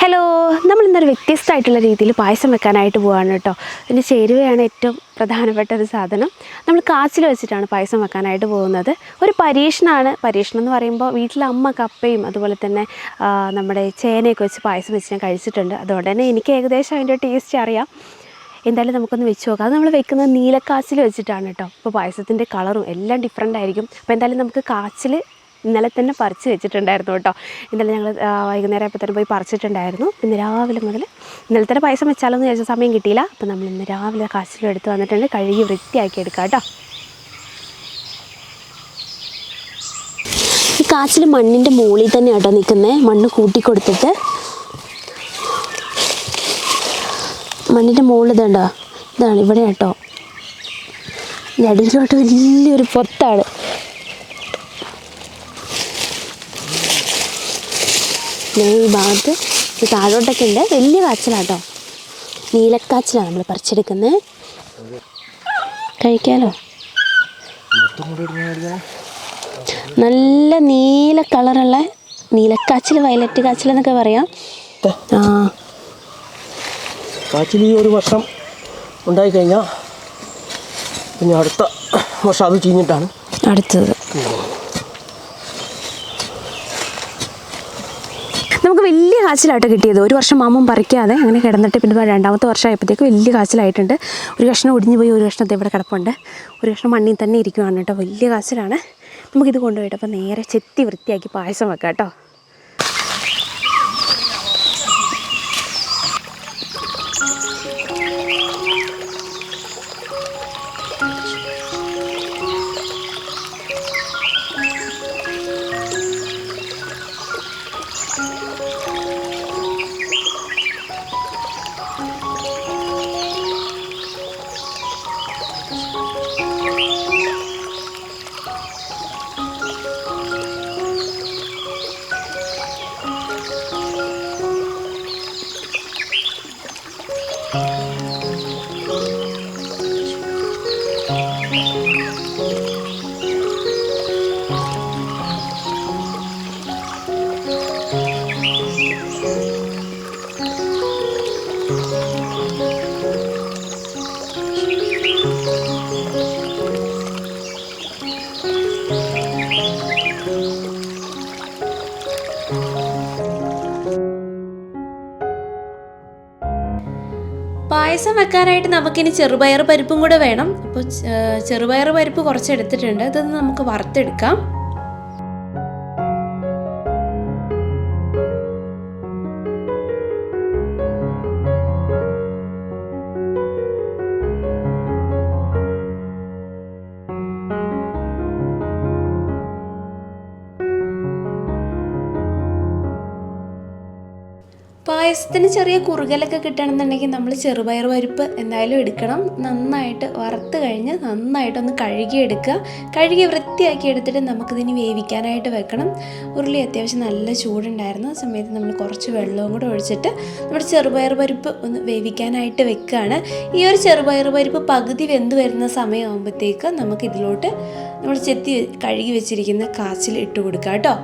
Hello നമ്മൾ ഇന്നൊരു വ്യത്യസ്തമായിട്ടുള്ള രീതിയിൽ പായസം വെക്കാനായിട്ട് പോവാണ് കേട്ടോ. ഇതിന് ചേരുവയാണ് ഏറ്റവും പ്രധാനപ്പെട്ട ഒരു സാധനം. നമ്മൾ കാച്ചിൽ വെച്ചിട്ടാണ് പായസം വെക്കാനായിട്ട് പോകുന്നത്. ഒരു പരീക്ഷണമാണ്. പരീക്ഷണം എന്ന് പറയുമ്പോൾ വീട്ടിലെ അമ്മ കപ്പയും അതുപോലെ തന്നെ നമ്മുടെ ചേനയൊക്കെ വെച്ച് പായസം വെച്ച് ഞാൻ കഴിച്ചിട്ടുണ്ട്. അതുകൊണ്ട് തന്നെ എനിക്ക് ഏകദേശം അതിന്റെ ടേസ്റ്റ് അറിയാം. എന്തായാലും നമുക്കൊന്ന് വെച്ച് നോക്കാം. അത് നമ്മൾ വെക്കുന്നത് നീലക്കാച്ചിൽ വെച്ചിട്ടാണ് കേട്ടോ. അപ്പോൾ പായസത്തിന്റെ കളറും എല്ലാം ഡിഫറെന്റ് ആയിരിക്കും. അപ്പോൾ എന്തായാലും നമുക്ക് കാച്ചിൽ ഇന്നലെ തന്നെ പറിച്ച് വെച്ചിട്ടുണ്ടായിരുന്നു കേട്ടോ. ഇന്നലെ ഞങ്ങൾ വൈകുന്നേരം ഇപ്പോൾ തന്നെ പോയി പറിച്ചിട്ടുണ്ടായിരുന്നു. പിന്നെ രാവിലെ മുതൽ ഇന്നലെ തന്നെ പൈസ വെച്ചാലോ എന്ന് ചോദിച്ച സമയം കിട്ടിയില്ല. അപ്പോൾ നമ്മൾ ഇന്ന് രാവിലെ കാശിലും എടുത്ത് വന്നിട്ടുണ്ട്. കഴുകി വൃത്തിയാക്കി എടുക്കാം കേട്ടോ. ഈ കാച്ചിൽ മണ്ണിന്റെ മുകളിൽ തന്നെ കേട്ടോ നിൽക്കുന്നത് മണ്ണ് കൂട്ടിക്കൊടുത്തിട്ട് മണ്ണിന്റെ മുകളിൽ ഇതുണ്ടോ ഇതാണ് ഇവിടെ കേട്ടോ. നടുവിലോട്ട് വലിയൊരു പൊത്താണ്. ഈ ഭാഗത്ത് താഴോട്ടൊക്കെ ഉണ്ട് വലിയ കാച്ചിലാട്ടോ. നീലക്കാച്ചിലാണ് നമ്മൾ പറിച്ചെടുക്കുന്നത് കഴിക്കാലോ? നല്ല നീല കളറുള്ള നീലക്കാച്ചിൽ വയലറ്റ് കാച്ചിൽ എന്നൊക്കെ പറയാം. ആ. കാച്ചിൽ ഈ ഒരു വർഷം ഉണ്ടായി കഴിഞ്ഞാൽ പിന്നെ അടുത്ത വർഷം അത് ചീഞ്ഞിട്ടാണ്. അടുത്തത് നമുക്ക് വലിയ കാച്ചിലായിട്ട് കിട്ടിയത്. ഒരു വർഷം മാമൻ പറിക്കാതെ അങ്ങനെ കിടന്നിട്ട് പിന്നെ രണ്ടാമത്തെ വർഷമായപ്പോഴത്തേക്ക് വലിയ കാച്ചിലായിട്ടുണ്ട്. ഒരു കഷ്ണം ഒടിഞ്ഞു പോയി ഒരു കഷ്ണത്തെ ഇവിടെ കിടപ്പുണ്ട്. ഒരു കഷ്ണം മണ്ണിൽ തന്നെ ഇരിക്കുവാണ് കേട്ടോ. വലിയ കാച്ചിലാണ്. നമുക്കിത് കൊണ്ടുപോയിട്ട് അപ്പോൾ നേരെ ചെത്തി വൃത്തിയാക്കി പായസം വെക്കാം കേട്ടോ. പായസം വെക്കാനായിട്ട് നമുക്കിനി ചെറുപയർ പരിപ്പും കൂടെ വേണം. അപ്പോൾ ചെറുപയർ പരിപ്പ് കുറച്ച് എടുത്തിട്ടുണ്ട് ഇത് നമുക്ക് വറുത്തെടുക്കാം. പായസത്തിന് ചെറിയ കുറുകലൊക്കെ കിട്ടണമെന്നുണ്ടെങ്കിൽ നമ്മൾ ചെറുപയർ പരിപ്പ് എന്തായാലും എടുക്കണം. നന്നായിട്ട് വറുത്ത് കഴിഞ്ഞ് നന്നായിട്ടൊന്ന് കഴുകിയെടുക്കുക. കഴുകി വൃത്തിയാക്കി എടുത്തിട്ട് നമുക്കിതിന് വേവിക്കാനായിട്ട് വെക്കണം. ഉരുളി അത്യാവശ്യം നല്ല ചൂടുണ്ടായിരുന്നു. ആ സമയത്ത് നമ്മൾ കുറച്ച് വെള്ളവും കൂടെ ഒഴിച്ചിട്ട് നമ്മുടെ ചെറുപയർ പരിപ്പ് ഒന്ന് വേവിക്കാനായിട്ട് വെക്കുകയാണ്. ഈ ഒരു ചെറുപയർ പരിപ്പ് പകുതി വെന്ത് വരുന്ന സമയമാകുമ്പോഴത്തേക്ക് നമുക്ക് ഇതിലോട്ട് നമ്മൾ ചെത്തി കഴുകി വെച്ചിരിക്കുന്ന കാച്ചിൽ ഇട്ട് കൊടുക്കുക കേട്ടോ.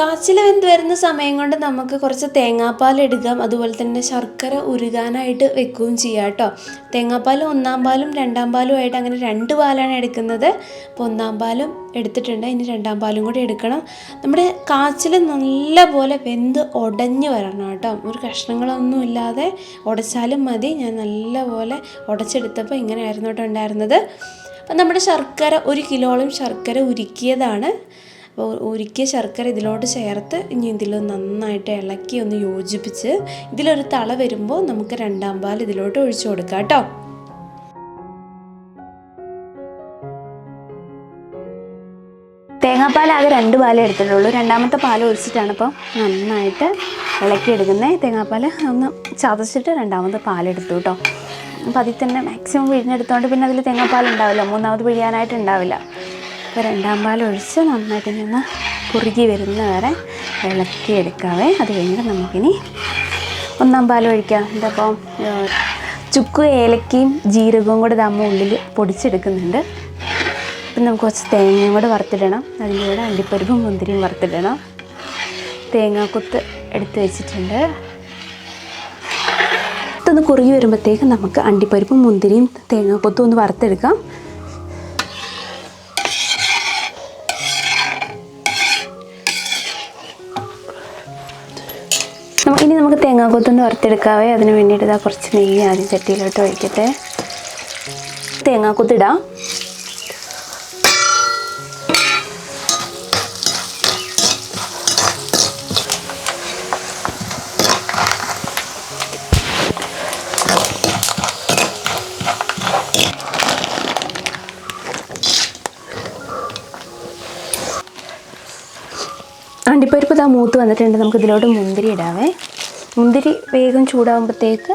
കാച്ചിൽ വെന്ത് വരുന്ന സമയം കൊണ്ട് നമുക്ക് കുറച്ച് തേങ്ങാപ്പാൽ എടുക്കാം. അതുപോലെ തന്നെ ശർക്കര ഉരുകാനായിട്ട് വെക്കുകയും ചെയ്യാം കേട്ടോ. തേങ്ങാപ്പാൽ ഒന്നാം പാലും രണ്ടാം പാലും ആയിട്ട് അങ്ങനെ രണ്ട് പാലാണ് എടുക്കുന്നത്. അപ്പോൾ ഒന്നാം പാലും എടുത്തിട്ടുണ്ട്. ഇനി രണ്ടാം പാലും കൂടി എടുക്കണം. നമ്മുടെ കാച്ചിൽ നല്ല പോലെ വെന്ത് ഉടഞ്ഞു വരണം കേട്ടോ. ഒരു കഷ്ണങ്ങളൊന്നും ഇല്ലാതെ ഉടച്ചാലും മതി. ഞാൻ നല്ല പോലെ ഉടച്ചെടുത്തപ്പോൾ ഇങ്ങനെയായിരുന്നു കേട്ടോ ഉണ്ടായിരുന്നത്. അപ്പം നമ്മുടെ ശർക്കര ഒരു കിലോളം ശർക്കര ഉരുക്കിയതാണ്. അപ്പോൾ ഉരുക്കിയ ശർക്കര ഇതിലോട്ട് ചേർത്ത് ഇനി ഇതിൽ നന്നായിട്ട് ഇളക്കി ഒന്ന് യോജിപ്പിച്ച് ഇതിലൊരു തള വരുമ്പോൾ നമുക്ക് രണ്ടാം പാൽ ഇതിലോട്ട് ഒഴിച്ചു കൊടുക്കാം കേട്ടോ. തേങ്ങാപ്പാൽ ആകെ രണ്ട് പാൽ എടുത്തിട്ടുള്ളൂ. രണ്ടാമത്തെ പാൽ ഒഴിച്ചിട്ടാണ് ഇപ്പോൾ നന്നായിട്ട് ഇളക്കിയെടുക്കുന്നത് തേങ്ങാപ്പാൽ ഒന്ന് ചതച്ചിട്ട് രണ്ടാമത്തെ പാലെടുത്തു കേട്ടോ. അപ്പോൾ അതിൽ തന്നെ മാക്സിമം പിഴിഞ്ഞെടുത്തോണ്ട് പിന്നെ അതിൽ തേങ്ങാപ്പാൽ ഉണ്ടാവില്ല. മൂന്നാമത് പിഴിയാനായിട്ട് ഉണ്ടാവില്ല. അപ്പോൾ രണ്ടാം പാൽ ഒഴിച്ച് നന്നായിട്ട് നിന്ന് കുറുകി വരുന്ന വരെ ഇളക്കിയെടുക്കാവേ അത് കഴിഞ്ഞിട്ട് നമുക്കിനി ഒന്നാം പാൽ ഒഴിക്കാം. എന്താപ്പം ചുക്ക് ഏലക്കയും ജീരകവും കൂടെ നമ്മൾ ഉള്ളിൽ പൊടിച്ചെടുക്കുന്നുണ്ട്. ഇപ്പം നമുക്ക് കുറച്ച് തേങ്ങയും കൂടെ വറുത്തിടണം. അതിന്റെ കൂടെ അണ്ടിപ്പരിപ്പും മുന്തിരിയും വറുത്തിടണം. തേങ്ങാക്കൊത്ത് എടുത്ത് വെച്ചിട്ടുണ്ട്. ഇതൊന്ന് കുറുകി വരുമ്പോഴത്തേക്ക് നമുക്ക് അണ്ടിപ്പരിപ്പും മുന്തിരിയും തേങ്ങാക്കൊത്തും ഒന്ന് വറുത്തെടുക്കാം. തേങ്ങാക്കൊത്തൊന്ന് വറുത്തെടുക്കാവേ. അതിന് വേണ്ടിയിട്ട് ഇതാ കുറച്ച് നെയ്യ് ആദ്യം ചട്ടിയിലോട്ട് ഒഴിക്കട്ടെ. തേങ്ങാക്കൊത്തിടാം. അണ്ടിപ്പരിപ്പ് ഇതാ മൂത്ത് വന്നിട്ടുണ്ട്. നമുക്ക് ഇതിലോട്ട് മുന്തിരി ഇടാവേ. മുന്തിരി വേഗം ചൂടാകുമ്പോഴത്തേക്ക്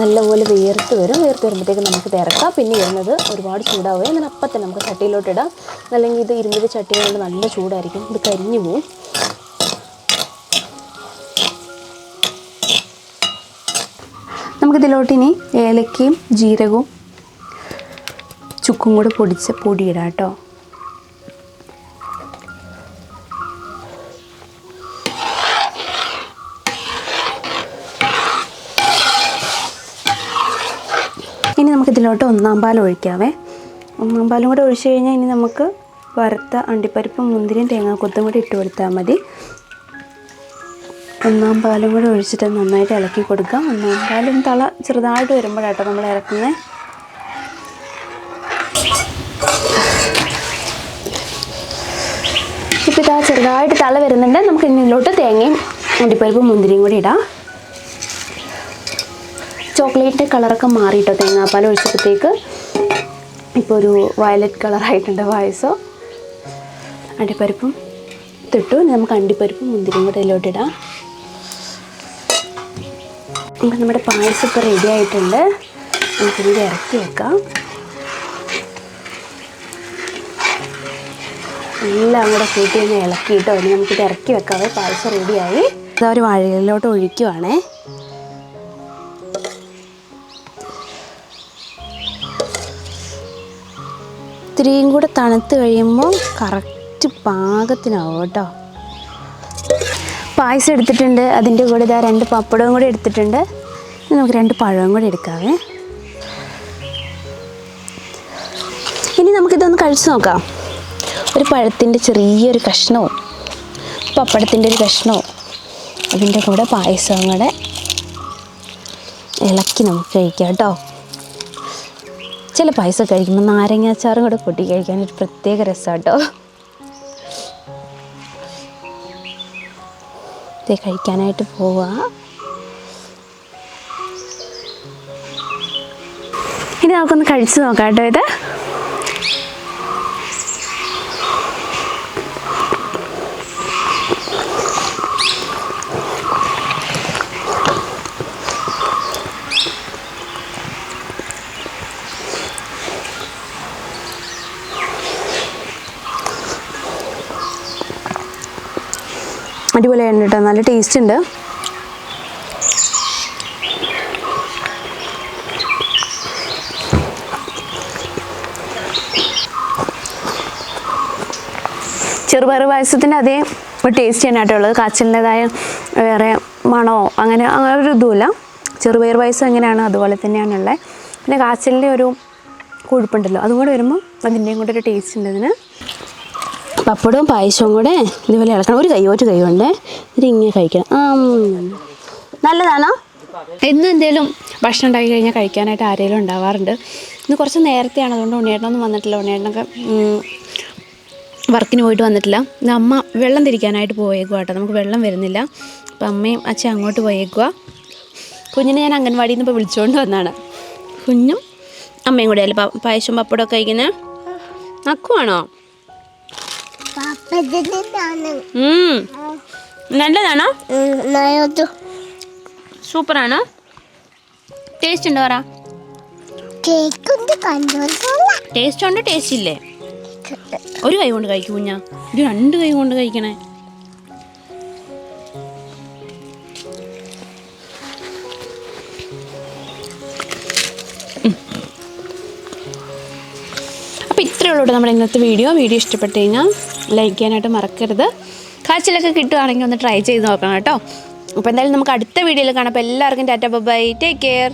നല്ലപോലെ വേർത്ത് വരും. വേർത്ത് വരുമ്പോഴത്തേക്ക് നമുക്ക് തിരക്കാം. പിന്നെ വരുന്നത് ഒരുപാട് ചൂടാവുക എന്നാൽ അപ്പം തന്നെ നമുക്ക് ചട്ടിയിലോട്ട് ഇടാം. അല്ലെങ്കിൽ ഇത് ഇരുന്നത് ചട്ടി കൊണ്ട് നല്ല ചൂടായിരിക്കും. ഇത് കരിഞ്ഞു പോവും. നമുക്കിതിലോട്ട് ഇനി ഏലക്കയും ജീരകവും ചുക്കും കൂടെ പൊടിച്ച് പൊടിയിടാം കേട്ടോ. ഇനി നമുക്ക് ഇതിലോട്ട് ഒന്നാം പാൽ ഒഴിക്കാവേ. ഒന്നാം പാലും കൂടെ ഒഴിച്ചു കഴിഞ്ഞാൽ ഇനി നമുക്ക് വറുത്ത അണ്ടിപ്പരിപ്പും മുന്തിരിയും തേങ്ങാക്കൊത്തും കൂടി ഇട്ട് കൊടുത്താൽ മതി. ഒന്നാം പാലും കൂടെ ഒഴിച്ചിട്ട് നന്നായിട്ട് ഇളക്കി കൊടുക്കാം. ഒന്നാം പാലും തള ചെറുതായിട്ട് വരുമ്പോഴാട്ടോ നമ്മൾ ഇറക്കുന്നത് ഇപ്പോൾ ഇതാ ചെറുതായിട്ട് തള വരുന്നുണ്ട്. നമുക്ക് ഇന്നിലോട്ട് തേങ്ങയും അണ്ടിപ്പരിപ്പും മുന്തിരിയും കൂടി ഇടാം. ചോക്ലേറ്റ് കളറൊക്കെ മാറിയിട്ടോ തേങ്ങാപ്പാൽ ഒഴിച്ചപ്പോഴത്തേക്ക്? ഇപ്പോൾ ഒരു വയലറ്റ് കളറായിട്ടുണ്ട് പായസം. അണ്ടിപ്പരിപ്പും ഇനി നമുക്ക് അണ്ടിപ്പരിപ്പും മുന്തിരിയും കൂടെ ഇതിലോട്ടിടാം ഇപ്പം നമ്മുടെ പായസം ഇപ്പോൾ റെഡി ആയിട്ടുണ്ട്. നമുക്കിത് ഇറക്കി വെക്കാം. എല്ലാം കൂടെ കൂട്ടി ഒന്ന് ഇളക്കിയിട്ടോ. ഇനി നമുക്കിത് ഇറക്കി വെക്കാവേ പായസം റെഡിയായി ഒരു വാഴയിലോട്ട് ഒഴിക്കുവാണേ. ഇത്തിരിയും കൂടെ തണുത്ത് കഴിയുമ്പോൾ കറക്റ്റ് പാകത്തിനാവും കേട്ടോ പായസം എടുത്തിട്ടുണ്ട്. അതിന്റെ കൂടെ ഇതാ രണ്ട് പപ്പടവും കൂടെ എടുത്തിട്ടുണ്ട്. നമുക്ക് രണ്ട് പഴവും കൂടെ എടുക്കാവേ. ഇനി നമുക്കിതൊന്ന് കഴിച്ചു നോക്കാം. ഒരു പഴത്തിന്റെ ചെറിയൊരു കഷ്ണവും പപ്പടത്തിന്റെ ഒരു കഷ്ണവും അതിന്റെ കൂടെ പായസവും കൂടെ ഇളക്കി നമുക്ക് കഴിക്കാം കേട്ടോ. ചില പായസം കഴിക്കുമ്പോൾ നാരങ്ങാച്ചാറും കൂടെ കൂട്ടി കഴിക്കാൻ ഒരു പ്രത്യേക രസം കേട്ടോ ഇത് കഴിക്കാനായിട്ട് പോവാ. ഇനി നമുക്കൊന്ന് കഴിച്ചു നോക്കാം കേട്ടോ ഇത്. അടിപൊളിയാണ് കേട്ടോ നല്ല ടേസ്റ്റ് ഉണ്ട്. ചെറുപയർ പായസത്തിന്റെ അതേ ഒരു ടേസ്റ്റ് തന്നെ ആട്ടോ ഉള്ളത്. കാച്ചിലിന്റെതായ വേറെ മണമോ അങ്ങനെ അങ്ങനെ ഒരു ഇതുമില്ല. ചെറുപയർ പായസം എങ്ങനെയാണ് അതുപോലെ തന്നെയാണ് തന്നെയാണുള്ളത് പിന്നെ കാച്ചിലിന്റെ ഒരു കൊഴുപ്പുണ്ടല്ലോ അതും കൂടെ വരുമ്പോൾ അതിന്റെയും കൂടെ ഒരു ടേസ്റ്റ് ഉണ്ട് ഇതിന് പപ്പടവും പായസവും കൂടെ ഇതുപോലെ ഇളക്കണം. ഒരു കൈ ഒരു കൈ കൊണ്ട് ഇതിങ്ങനെ കഴിക്കണം. ആ നല്ലതാണോ? എന്നും എന്തേലും ഭക്ഷണം ഉണ്ടാക്കി കഴിഞ്ഞാൽ കഴിക്കാനായിട്ട് ആരെങ്കിലും ഉണ്ടാവാറുണ്ട്. ഇന്ന് കുറച്ച് നേരത്തെയാണ്. അതുകൊണ്ട് ഉണ്ണിയേട്ടനൊന്നും വന്നിട്ടില്ല. ഉണ്ണിയേട്ടനൊക്കെ വർക്കിന് പോയിട്ട് വന്നിട്ടില്ല. ഇന്ന് അമ്മ വെള്ളം തിരിക്കാനായിട്ട് പോയേക്കുക കേട്ടോ. നമുക്ക് വെള്ളം വരുന്നില്ല. അപ്പം അമ്മയും അച്ഛൻ അങ്ങോട്ട് പോയേക്കുക കുഞ്ഞിനെ ഞാൻ അംഗൻവാടിയിൽ നിന്ന് ഇപ്പോൾ വിളിച്ചുകൊണ്ട് വന്നതാണ് കുഞ്ഞും അമ്മയും കൂടെ അല്ലേ പായസം പപ്പടമൊക്കെ കഴിക്കുന്നത് നക്കുവാണോ. നല്ലതാണോ? സൂപ്പറാണോ? ടേസ്റ്റ് ഉണ്ടോ പറ. ടേസ്റ്റ് ഉണ്ട് ടേസ്റ്റ് ഇല്ലേ? ഒരു കൈ കൊണ്ട് കഴിക്കൂ കുഞ്ഞാ. ഇത് രണ്ട് കൈ കൊണ്ട് കഴിക്കണേ. അപ്പൊ അപ്പോൾ ഇത്രയേ ഉള്ളൂ കേട്ടോ നമ്മുടെ ഇന്നത്തെ വീഡിയോ വീഡിയോ ഇഷ്ടപ്പെട്ട് കഴിഞ്ഞാൽ ലൈക്ക് ചെയ്യാനായിട്ട് മറക്കരുത്. കാച്ചിലൊക്കെ കിട്ടുകയാണെങ്കിൽ ഒന്ന് ട്രൈ ചെയ്ത് നോക്കണം കേട്ടോ. അപ്പോൾ എന്തായാലും നമുക്ക് അടുത്ത വീഡിയോയിൽ കാണാം. അപ്പോൾ എല്ലാവർക്കും ടാറ്റ ബൈ ടേക്ക് കെയർ